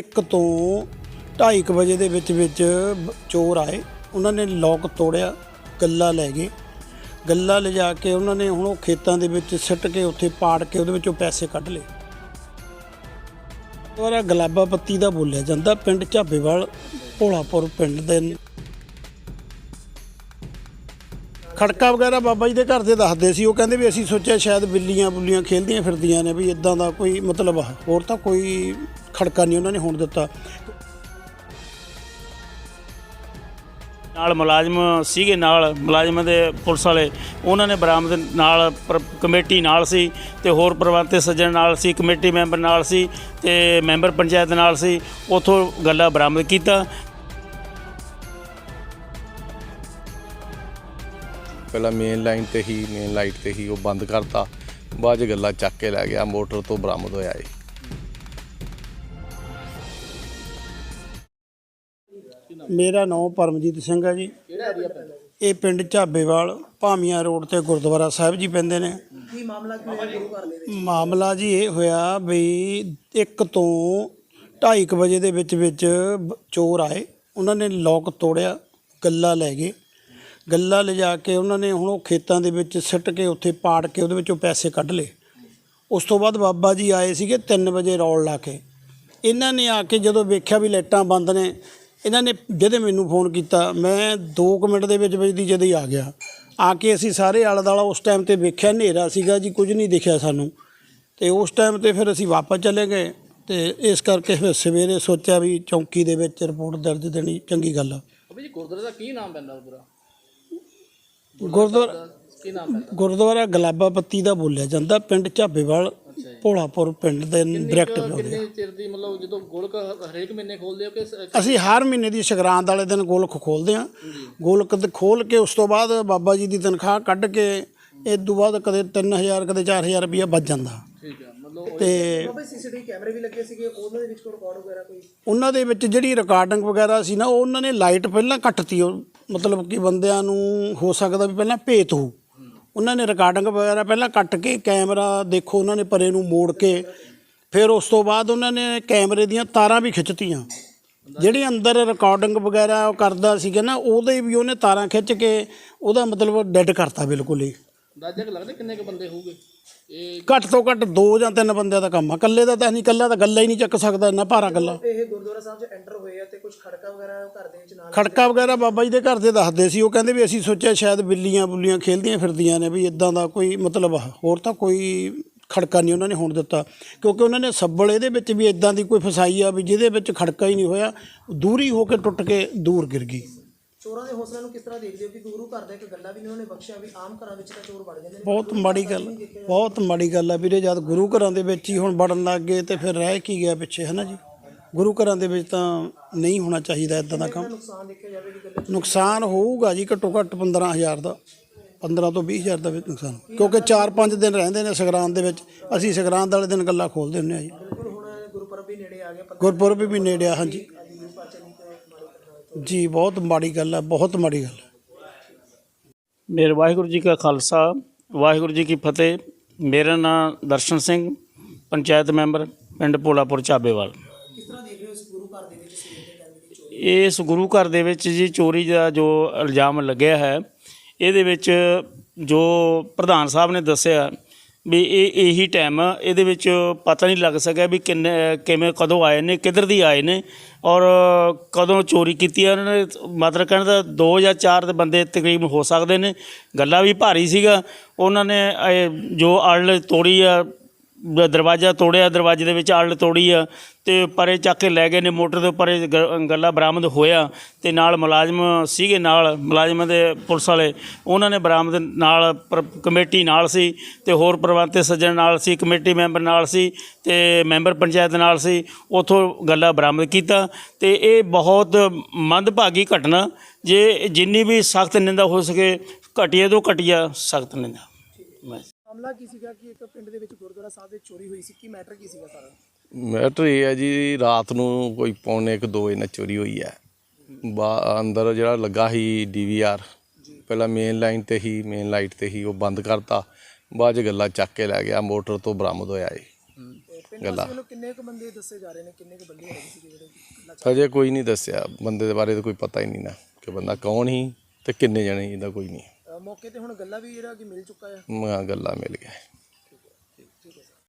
ਇੱਕ ਤੋਂ 2:30 ਵਜੇ ਦੇ ਵਿੱਚ ਵਿੱਚ ਚੋਰ ਆਏ। ਉਹਨਾਂ ਨੇ ਲੋਕ ਤੋੜਿਆ, ਗੱਲਾ ਲੈ ਗਏ। ਗੱਲਾ ਲਿਜਾ ਕੇ ਉਹਨਾਂ ਨੇ ਹੁਣ ਉਹ ਖੇਤਾਂ ਦੇ ਵਿੱਚ ਸਿੱਟ ਕੇ ਉੱਥੇ ਪਾੜ ਕੇ ਉਹਦੇ ਵਿੱਚੋਂ ਪੈਸੇ ਕੱਢ ਲਏ। ਦੁਆਰਾ ਗਲਾਬਾ ਪੱਤੀ ਦਾ ਬੋਲਿਆ ਜਾਂਦਾ, ਪਿੰਡ ਝਾਬੇਵਾਲ, ਭੋਲਾਪੁਰ ਪਿੰਡ ਦੇ ਖੜਕਾ ਵਗੈਰਾ ਬਾਬਾ ਜੀ ਦੇ ਘਰ ਦੇ ਦੱਸਦੇ ਸੀ, ਉਹ ਕਹਿੰਦੇ ਵੀ ਅਸੀਂ ਸੋਚਿਆ ਸ਼ਾਇਦ ਬਿੱਲੀਆਂ ਬੁੱਲੀਆਂ ਖੇਲਦੀਆਂ ਫਿਰਦੀਆਂ ਨੇ ਵੀ ਇਦਾਂ ਦਾ ਕੋਈ ਮਤਲਬ ਹੋਰ ਤਾਂ ਕੋਈ ਖੜਕਾ ਨਹੀਂ ਉਹਨਾਂ ਨੇ ਹੋਣ ਦਿੱਤਾ। ਨਾਲ ਮੁਲਾਜ਼ਮ ਸੀਗੇ, ਨਾਲ ਮੁਲਾਜ਼ਮਾਂ ਦੇ ਪੁਲਿਸ ਵਾਲੇ। ਉਹਨਾਂ ਨੇ ਬਰਾਮਦ ਨਾਲ ਪਰ- ਕਮੇਟੀ ਨਾਲ ਸੀ ਤੇ ਹੋਰ ਪ੍ਰਬੰਧਕ ਸੱਜਣ ਨਾਲ ਸੀ, ਕਮੇਟੀ ਮੈਂਬਰ ਨਾਲ ਸੀ ਤੇ ਮੈਂਬਰ ਪੰਚਾਇਤ ਨਾਲ ਸੀ। ਉਥੋਂ ਗੱਲਾਂ ਬਰਾਮਦ ਕੀਤਾ ਪਹਿਲਾਂ ਮੇਨ ਲਾਈਨ ਤੇ ਹੀ ਮੇਨ ਲਾਈਟ ਤੇ ਹੀ ਉਹ ਬੰਦ ਕਰਤਾ। ਬਾਅਦ 'ਚ ਗੱਲਾਂ ਚੱਕ ਕੇ ਲੈ ਗਿਆ ਮੋਟਰ ਤੋਂ ਬਰਾਮਦ ਹੋਇਆ ਏ ਮੇਰਾ ਨਾਮ ਪਰਮਜੀਤ ਸਿੰਘ ਹੈ ਜੀ। ਇਹ ਪਿੰਡ ਝਾਬੇਵਾਲ ਭਾਮੀਆਂ ਰੋਡ ਤੇ ਗੁਰਦੁਆਰਾ ਸਾਹਿਬ ਜੀ ਪੈਂਦੇ ਨੇ। ਕੀ ਮਾਮਲਾ ਕੀ ਹੋਇਆ? ਗੁਰੂ ਘਰ ਦੇ ਵਿੱਚ ਮਾਮਲਾ ਜੀ ਇਹ ਹੋਇਆ ਵੀ ਇੱਕ ਤੋਂ 2:30 ਵਜੇ ਦੇ ਵਿੱਚ ਵਿੱਚ ਚੋਰ ਆਏ। ਉਹਨਾਂ ਨੇ ਲੋਕ ਤੋੜਿਆ ਗੱਲਾ ਲੈ ਗਏ। ਗੱਲਾ ਲਿਜਾ ਕੇ ਉਹਨਾਂ ਨੇ ਹੁਣ ਉਹ ਖੇਤਾਂ ਦੇ ਵਿੱਚ ਸਿੱਟ ਕੇ ਉੱਥੇ ਪਾੜ ਕੇ ਉਹਦੇ ਵਿੱਚੋਂ ਪੈਸੇ ਕੱਢ ਲਏ। ਉਸ ਤੋਂ ਬਾਅਦ ਬਾਬਾ ਜੀ ਆਏ ਸੀਗੇ 3 ਵਜੇ ਰੌਲ ਲਾ ਕੇ। ਇਹਨਾਂ ਨੇ ਆ ਕੇ ਜਦੋਂ ਵੇਖਿਆ ਵੀ ਲਾਈਟਾਂ ਬੰਦ ਨੇ, ਇਹਨਾਂ ਨੇ ਜਿਹਦੇ ਮੈਨੂੰ ਫੋਨ ਕੀਤਾ, ਮੈਂ 2 ਮਿੰਟ ਦੇ ਵਿੱਚ ਵਿੱਚ ਦੀ ਜਦ ਹੀ ਆ ਗਿਆ। ਆ ਕੇ ਅਸੀਂ ਸਾਰੇ ਆਲਾ ਦਾਲਾ ਉਸ ਟਾਈਮ ਤੇ ਵੇਖਿਆ, ਹਨੇਰਾ ਸੀਗਾ ਜੀ, ਕੁਝ ਨਹੀਂ ਦਿਖਿਆ ਸਾਨੂੰ। ਤੇ ਉਸ ਟਾਈਮ ਤੇ ਫਿਰ ਅਸੀਂ ਵਾਪਸ ਚਲੇ ਗਏ ਤੇ ਇਸ ਕਰਕੇ ਫਿਰ ਸਵੇਰੇ ਸੋਚਿਆ ਵੀ ਚੌਂਕੀ ਦੇ ਵਿੱਚ ਰਿਪੋਰਟ ਦਰਜ ਦੇਣੀ ਚੰਗੀ ਗੱਲ ਆ। ਅਬੇ ਜੀ ਗੁਰਦੁਆਰੇ ਦਾ ਕੀ ਨਾਮ ਪੈਂਦਾ ਪੂਰਾ ਗੁਰਦੁਆਰਾ ਕੀ ਨਾਮ ਪੈਂਦਾ ਗੁਰਦੁਆਰਾ ਗਲਾਬਾ ਪੱਤੀ ਦਾ ਬੋਲਿਆ ਜਾਂਦਾ ਪਿੰਡ ਝਾਬੇਵਾਲ ਭੋਲਾਪੁਰ ਪਿੰਡ ਦੇ ਡਾਇਰੈਕਟ ਬੋਲਦੇ ਕਿੰਨੇ ਚਿਰ ਦੀ ਮਤਲਬ ਜਦੋਂ ਗੋਲਕ ਹਰੇਕ ਮਹੀਨੇ ਖੋਲਦੇ ਹੋ ਕਿ ਸ- ਅਸੀਂ ਹਰ ਮਹੀਨੇ ਦੀ ਸੰਗਰਾਂਦ ਵਾਲੇ ਦਿਨ ਗੋਲਕ ਖੋਲਦੇ ਹਾਂ। ਗੋਲਕ ਤੇ ਖੋਲ ਕੇ ਉਸ ਤੋਂ ਬਾਅਦ ਬਾਬਾ ਜੀ ਦੀ ਤਨਖਾਹ ਕੱਢ ਕੇ ਇਸ ਤੋਂ ਬਾਅਦ ਕਦੇ 3000 ਕਦੇ 4000 ਰੁਪਇਆ ਬਚ ਜਾਂਦਾ। ਠੀਕ ਹੈ ਮਤਲਬ ਤੇ ਬਾਬਾ ਸੀਸੀਟੀਵੀ ਕੈਮਰੇ ਵੀ ਲੱਗੇ ਸੀਗੇ ਉਹਨਾਂ ਦੇ ਵਿੱਚ ਕੋਈ ਰਿਕਾਰਡ ਵਗੈਰਾ ਕੋਈ? ਉਹਨਾਂ ਦੇ ਵਿੱਚ ਜਿਹੜੀ ਰਿਕਾਰਡਿੰਗ ਵਗੈਰਾ ਸੀ ਨਾ ਉਹ ਉਹਨਾਂ ਨੇ ਲਾਈਟ ਪਹਿਲਾਂ ਕੱਟਤੀ ਉਹ ਮਤਲਬ ਕਿ ਬੰਦਿਆਂ ਨੂੰ ਹੋ ਸਕਦਾ ਵੀ ਪਹਿਲਾਂ ਭੇਤ ਹੋ ਉਹਨਾਂ ਨੇ ਰਿਕਾਰਡਿੰਗ ਵਗੈਰਾ ਪਹਿਲਾਂ ਕੱਟ ਕੇ ਕੈਮਰਾ ਦੇਖੋ, ਉਹਨਾਂ ਨੇ ਪਰੇ ਨੂੰ ਮੋੜ ਕੇ। ਫਿਰ ਉਸ ਤੋਂ ਬਾਅਦ ਉਹਨਾਂ ਨੇ ਕੈਮਰੇ ਦੀਆਂ ਤਾਰਾਂ ਵੀ ਖਿੱਚਤੀਆਂ। ਜਿਹੜੀ ਅੰਦਰ ਰਿਕਾਰਡਿੰਗ ਵਗੈਰਾ ਉਹ ਕਰਦਾ ਸੀਗਾ ਨਾ, ਉਹਦੇ ਵੀ ਉਹਨੇ ਤਾਰਾਂ ਖਿੱਚ ਕੇ ਉਹਦਾ ਮਤਲਬ ਡੈੱਡ ਕਰਤਾ ਬਿਲਕੁਲ ਹੀ। ਅੰਦਾਜ਼ਾ ਲੱਗਦਾ ਕਿੰਨੇ ਕ ਬੰਦੇ ਹੋਊਗੇ? ਇਹ ਘੱਟ ਤੋਂ ਘੱਟ ਦੋ ਜਾਂ ਤਿੰਨ ਬੰਦਿਆਂ ਦਾ ਕੰਮ ਆ। ਇਕੱਲੇ ਦਾ ਤਾਂ ਨਹੀਂ ਇਕੱਲਾ ਤਾਂ ਗੱਲਾ ਹੀ ਨਹੀਂ ਚੱਕ ਸਕਦਾ ਇੰਨਾ ਭਾਰਾ ਗੱਲਾ ਇਹ ਗੁਰਦੁਆਰਾ ਸਾਹਿਬ 'ਚ ਐਂਟਰ ਹੋਏ ਆ ਤੇ ਕੁਝ ਖੜਕਾ ਵਗੈਰਾ ਘਰ ਦੇ ਵਿੱਚ ਨਾਲ ਖੜਕਾ ਵਗੈਰਾ ਬਾਬਾ ਜੀ ਦੇ ਘਰ ਦੇ ਦੱਸਦੇ ਸੀ। ਉਹ ਕਹਿੰਦੇ ਵੀ ਅਸੀਂ ਸੋਚਿਆ ਸ਼ਾਇਦ ਬਿੱਲੀਆਂ ਬੁੱਲੀਆਂ ਖੇਲਦੀਆਂ ਫਿਰਦੀਆਂ ਨੇ ਵੀ ਇਦਾਂ ਦਾ ਕੋਈ ਮਤਲਬ। ਹੋਰ ਤਾਂ ਕੋਈ ਖੜਕਾ ਨਹੀਂ ਉਹਨਾਂ ਨੇ ਹੋਣ ਦਿੱਤਾ। ਕਿਉਂਕਿ ਉਹਨਾਂ ਨੇ ਸੱਬਲ ਇਹਦੇ ਵਿੱਚ ਵੀ ਇਦਾਂ ਦੀ ਕੋਈ ਫਸਾਈ ਆ ਵੀ ਜਿਹਦੇ ਵਿੱਚ ਖੜਕਾ ਹੀ ਨਹੀਂ ਹੋਇਆ। ਦੂਰੀ ਹੋ ਕੇ ਟੁੱਟ ਕੇ ਦੂਰ ਗਿਰ ਗਈ। ਚੋਰਾਂ ਦੇ ਹੌਸਲਿਆਂ ਨੂੰ ਕਿਸ ਤਰ੍ਹਾਂ ਦੇਖਦੇ ਹੋ ਕਿ ਗੁਰੂ ਘਰ ਦਾ ਇੱਕ ਗੱਲਾ ਵੀ ਨਹੀਂ ਉਹਨੇ ਬਖਸ਼ਿਆ ਵੀ ਆਮ ਘਰਾਂ ਵਿੱਚ ਤਾਂ ਚੋਰ ਵੜ ਜਾਂਦੇ ਨੇ? ਬਹੁਤ ਮਾੜੀ ਗੱਲ ਬਹੁਤ ਮਾੜੀ ਗੱਲ ਆ ਵੀਰੇ ਜਦ ਗੁਰੂ ਘਰਾਂ ਦੇ ਵਿੱਚ ਹੀ ਹੁਣ ਵੜਨ ਲੱਗ ਗਏ ਤੇ ਫਿਰ ਰਹਿ ਕੀ ਗਿਆ ਪਿੱਛੇ ਹੈ ਨਾ ਜੀ? ਗੁਰੂ ਘਰਾਂ ਦੇ ਵਿੱਚ ਤਾਂ ਨਹੀਂ ਹੋਣਾ ਚਾਹੀਦਾ ਇਦਾਂ ਦਾ ਕੰਮ। ਨੁਕਸਾਨ ਦੇਖਿਆ ਜਾਵੇ ਕਿ ਗੱਲੇ ਨੁਕਸਾਨ ਹੋਊਗਾ ਜੀ ਘੱਟੋ ਘੱਟ 15000 ਦਾ 15 ਤੋਂ 20000 ਦਾ ਵੀ ਨੁਕਸਾਨ। ਕਿਉਂਕਿ 4-5 ਦਿਨ ਰਹਿੰਦੇ ਨੇ ਸੰਗਰਾਂਦ ਦੇ ਵਿੱਚ ਅਸੀਂ ਸੰਗਰਾਂਦ ਵਾਲੇ ਦਿਨ ਗੱਲਾਂ ਖੋਲਦੇ ਹੁੰਦੇ ਆ ਜੀ। ਬਿਲਕੁਲ ਹੁਣ ਗੁਰਪੁਰਬ ਵੀ ਨੇੜੇ ਆ ਗਿਆ ਗੁਰਪੁਰਬ ਵੀ ਨੇੜੇ ਆ ਹਾਂਜੀ ਨਹੀਂ ਗੁਰੂ ਪਾਤਸ਼ਾਹ ਦੀ ਕੋਈ ਮਾੜੀ ਘਟਨਾ ਹੋਈ। ਜੀ, ਬਹੁਤ ਮਾੜੀ ਗੱਲ ਹੈ, ਬਹੁਤ ਮਾੜੀ ਗੱਲ ਹੈ। ਮੇਰੇ ਵਾਹਿਗੁਰੂ ਜੀ ਕਾ ਖਾਲਸਾ, ਵਾਹਿਗੁਰੂ ਜੀ ਕੀ ਫਤਿਹ। ਮੇਰਾ ਨਾਮ ਦਰਸ਼ਨ ਸਿੰਘ, ਪੰਚਾਇਤ ਮੈਂਬਰ, ਪਿੰਡ ਭੋਲਾਪੁਰ ਚਾਬੇਵਾਲ ਇਸ ਗੁਰੂ ਘਰ ਦੇ ਵਿੱਚ ਜੀ ਚੋਰੀ ਦਾ ਜੋ ਇਲਜ਼ਾਮ ਲੱਗਿਆ ਹੈ, ਇਹਦੇ ਵਿੱਚ ਜੋ ਪ੍ਰਧਾਨ ਸਾਹਿਬ ਨੇ ਦੱਸਿਆ ਵੀ ਇਹ ਇਹੀ ਟਾਈਮ ਇਹਦੇ ਵਿੱਚ ਪਤਾ ਨਹੀਂ ਲੱਗ ਸਕਿਆ ਵੀ ਕਿੰਨੇ, ਕਿਵੇਂ, ਕਦੋਂ ਆਏ ਨੇ, ਕਿੱਧਰ ਦੀ ਆਏ ਨੇ ਔਰ ਕਦੋਂ ਚੋਰੀ ਕੀਤੀ ਆ ਉਹਨਾਂ ਨੇ, ਮਤਲਬ ਕਹਿਣ ਦਾ ਦੋ ਜਾਂ ਚਾਰ ਦੇ ਬੰਦੇ ਤਕਰੀਬਨ ਹੋ ਸਕਦੇ ਨੇ। ਗੱਲਾਂ ਵੀ ਭਾਰੀ ਸੀਗਾ। ਉਹਨਾਂ ਨੇ ਜੋ ਅੜਲ ਤੋੜੀ ਆ ਦ- ਦਰਵਾਜ਼ਾ ਤੋੜਿਆ, ਦਰਵਾਜ਼ੇ ਦੇ ਵਿੱਚ ਆਲਣ ਤੋੜੀ ਆ ਤੇ ਪਰੇ ਚੱਕ ਕੇ ਲੈ ਗਏ ਨੇ, ਮੋਟਰ ਦੇ ਉੱਪਰ ਇਹ ਗ- ਗੱਲਾ ਬਰਾਮਦ ਹੋਇਆ ਤੇ ਨਾਲ ਮੁਲਾਜ਼ਮ ਸੀਗੇ ਨਾਲ, ਮੁਲਾਜ਼ਮਾਂ ਦੇ ਪੁਲਿਸ ਵਾਲੇ, ਉਹਨਾਂ ਨੇ ਬਰਾਮਦ ਨਾਲ ਪਰ- ਕਮੇਟੀ ਨਾਲ ਸੀ ਤੇ ਹੋਰ ਪ੍ਰਬੰਧਕ ਸੱਜਣ ਨਾਲ ਸੀ, ਕਮੇਟੀ ਮੈਂਬਰ ਨਾਲ ਸੀ ਤੇ ਮੈਂਬਰ ਪੰਚਾਇਤ ਨਾਲ ਸੀ, ਉਥੋਂ ਗੱਲਾ ਬਰਾਮਦ ਕੀਤਾ ਤੇ ਇਹ ਬਹੁਤ ਮੰਦਭਾਗੀ ਘਟਨਾ, ਜੇ ਜਿੰਨੀ ਵੀ ਸਖਤ ਨਿੰਦਾ ਹੋ ਸਕੇ ਘਟੀਏ ਤੋਂ ਘਟੀਆ ਸਖਤ ਨਿੰਦਾ। ਮੈਂ ਮਾਮਲਾ ਕੀ ਸੀਗਾ ਕਿ ਇੱਕ ਪਿੰਡ ਦੇ ਵਿੱਚ ਗੁਰਦੁਆਰਾ ਸਾਹਿਬ ਦੇ ਚੋਰੀ ਹੋਈ ਸੀ? ਕੀ ਮੈਟਰ ਕੀ ਸੀਗਾ ਸਾਰਾ? ਮੈਟਰ ਇਹ ਹੈ ਜੀ ਰਾਤ ਨੂੰ ਕੋਈ ਪੌਣੇ 1 2 ਇਹਨਾਂ ਚੋਰੀ ਹੋਈ ਹੈ। ਅੰਦਰ ਜਿਹੜਾ ਲੱਗਾ ਸੀ ਡੀਵੀਆਰ ਪਹਿਲਾਂ ਮੇਨ ਲਾਈਨ ਤੇ ਹੀ ਮੇਨ ਲਾਈਟ ਤੇ ਹੀ ਉਹ ਬੰਦ ਕਰਤਾ। ਬਾਅਦ ਚ ਗੱਲਾਂ ਚੱਕ ਕੇ ਲੈ ਗਿਆ ਮੋਟਰ ਤੋਂ ਬਰਾਮਦ ਹੋਇਆ ਏ ਗੱਲਾਂ। ਪਿੰਡ ਕਿੰਨੇ ਕੁ ਬੰਦੇ ਦੱਸੇ ਜਾ ਰਹੇ ਨੇ? ਕਿੰਨੇ ਕੁ ਬੰਦੇ ਹੈਗੇ ਸੀ ਜਿਹੜੇ ਲੱਗ ਅਜੇ ਕੋਈ ਨਹੀਂ ਦੱਸਿਆ। ਬੰਦੇ ਦੇ ਬਾਰੇ ਤਾਂ ਕੋਈ ਪਤਾ ਹੀ ਨਹੀਂ ਨਾ ਕਿ ਬੰਦਾ ਕੌਣ ਸੀ ਤੇ ਕਿੰਨੇ ਜਣੇ ਇਹਦਾ ਕੋਈ ਨਹੀਂ। ਮੌਕੇ ਤੇ ਹੁਣ ਗੱਲਾਂ ਵੀ ਜਿਹੜਾ ਕਿ ਮਿਲ ਚੁੱਕਾ ਆ। ਮੈਂ ਗੱਲਾਂ ਮਿਲ ਗਿਆ